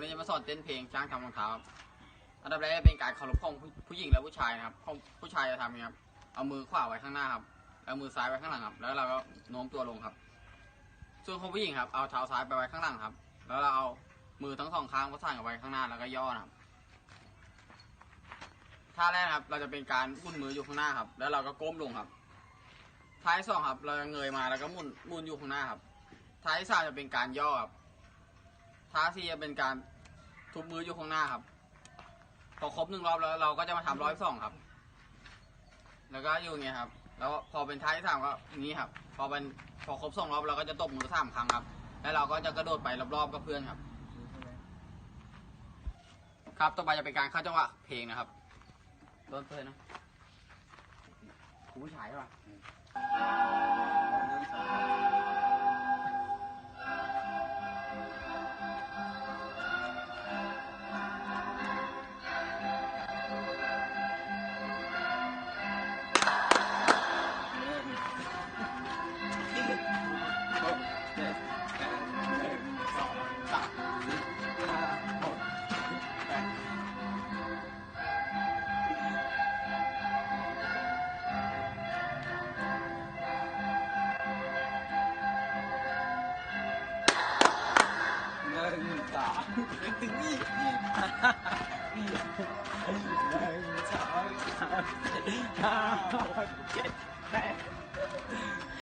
วันนี้จะมาสอนเต้นเพลงช้างทำรองเท้าครับอันดับแรกเป็นการเคารพของผู้หญิงและผู้ชายนะครับของผู้ชายจะทำอย่างนี้ครับ เอามือขวาไว้ข้างหน้าครับแล้วมือซ้ายไว้ข้างหลังครับ แล้วเราก็โน้มตัวลงครับ ส่วนของผู้หญิงครับ เอาเท้าซ้ายไปไว้ข้างหลังครับ แล้วเราเอามือทั้งสองข้างประสานกันไว้ข้างหน้าแล้วก็ย่อนะครับท่าแรกครับ เราจะเป็นการหมุนมืออยู่ข้างหน้าครับ แล้วเราก็ก้มลงครับท่าที่สองครับ เราจะเงยมาแล้วก็หมุนหมุนอยู่ข้างหน้าครับท่าที่สามจะเป็นการย่อครับ ท่าสี่จะเป็นการทุบมืออยู่ข้างหน้าครับ พอครบหนึ่งรอบแล้วเราก็จะมาทำร้อยสองครับ แล้วก็อยู่อย่างเงี้ยครับ แล้วพอเป็นท่าที่สามก็อย่างนี้ครับ พอเป็นพอครบสองรอบเราก็จะตบมือสามครั้งครับ แล้วเราก็จะกระโดดไปรอบๆกับเพื่อนครับ ครับต่อไปจะเป็นการเข้าจังหวะเพลงนะครับเริ่มเพื่อนนะผู้ชายป่ะ นึ่งสองถึงนี่หนึ่งส